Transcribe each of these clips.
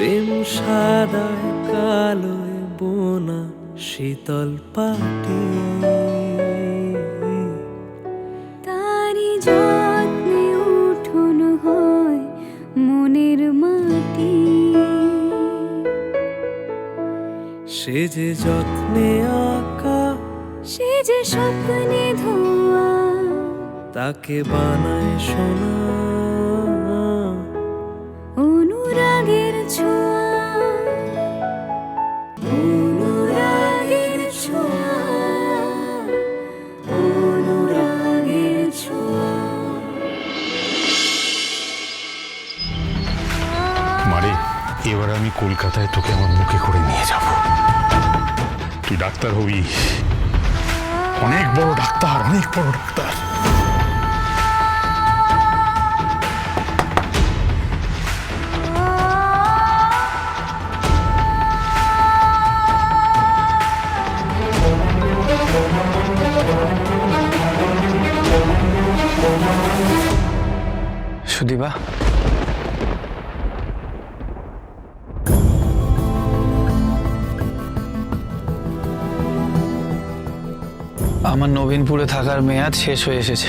প্রেম সাদায় কালোয় বোনা শীতল পাটি। তারি যত্নে উঠুন হয় মনের মাটি। সে যে যত্নে আঁকা সে যে স্বপ্নে ধোয়া তাকে বানায় সোনা। আমি কলকাতায় তোকে আমার মুখে করে নিয়ে যাব। তুই ডাক্তার হবি। অনেক বড় ডাক্তার, অনেক বড় ডাক্তার। সুদীপা আমার নবীনপুরে থাকার মেয়াদ শেষ হয়ে এসেছে।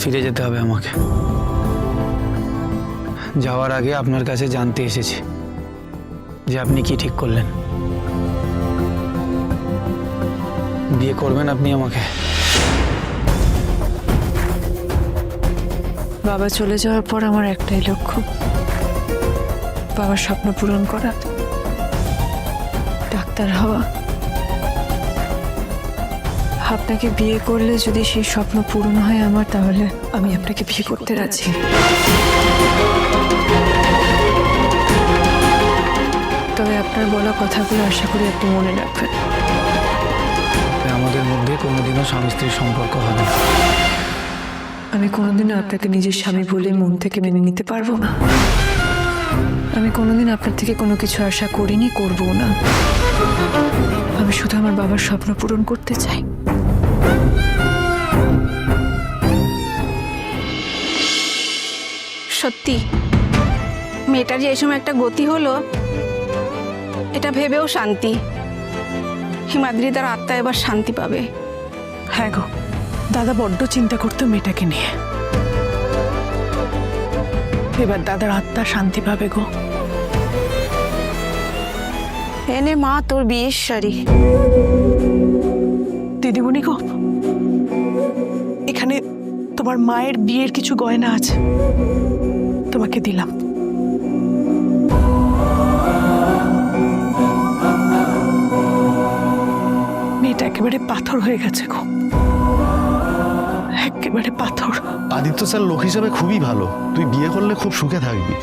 ফিরে যেতে হবে আমাকে। যাওয়ার আগে আপনার কাছে জানতে এসেছি যে আপনি কি ঠিক করলেন। বিয়ে করবেন আপনি আমাকে। বাবা চলে যাওয়ার পর আমার একটাই লক্ষ্য। বাবার স্বপ্ন পূরণ করা, ডাক্তার হওয়া। আপনাকে বিয়ে করলে যদি সেই স্বপ্ন পূরণ হয় আমার তাহলে আমি আপনাকে বিয়ে করতে রাজি। তবে আপনার বলা কথাগুলো আশা করি আপনি মনে রাখবেন। আমাদের মধ্যে কোনোদিনও স্বামী স্ত্রীর সম্পর্ক হবে না। আমি কোনোদিনও আপনাকে নিজের স্বামী বলে মন থেকে মেনে নিতে পারব না। আমি কোনোদিন আপনার থেকে কোনো কিছু আশা করিনি করব না। আমি শুধু আমার বাবার স্বপ্ন পূরণ করতে চাই। সত্যি, মেয়েটার যে এই সময় একটা গতি হলো, এটা ভেবেও শান্তি। হিমাদ্রি তার আত্মা এবার শান্তি পাবে। হ্যাঁ গো, দাদা বড্ড চিন্তা করতো মেয়েটাকে নিয়ে। এবার দাদার আত্মা শান্তি পাবে গো। এনে মা তোর বিয়ের শাড়ি। দিদিমণি গো এখানে তোমার মায়ের বিয়ের কিছু গয়না আছে। তোমাকে দিলাম। মেয়েটা একেবারে পাথর হয়ে গেছে গো। একেবারে পাথর। আদিত্য স্যার লোক হিসাবে খুবই ভালো। তুই বিয়ে করলে খুব সুখে থাকবি।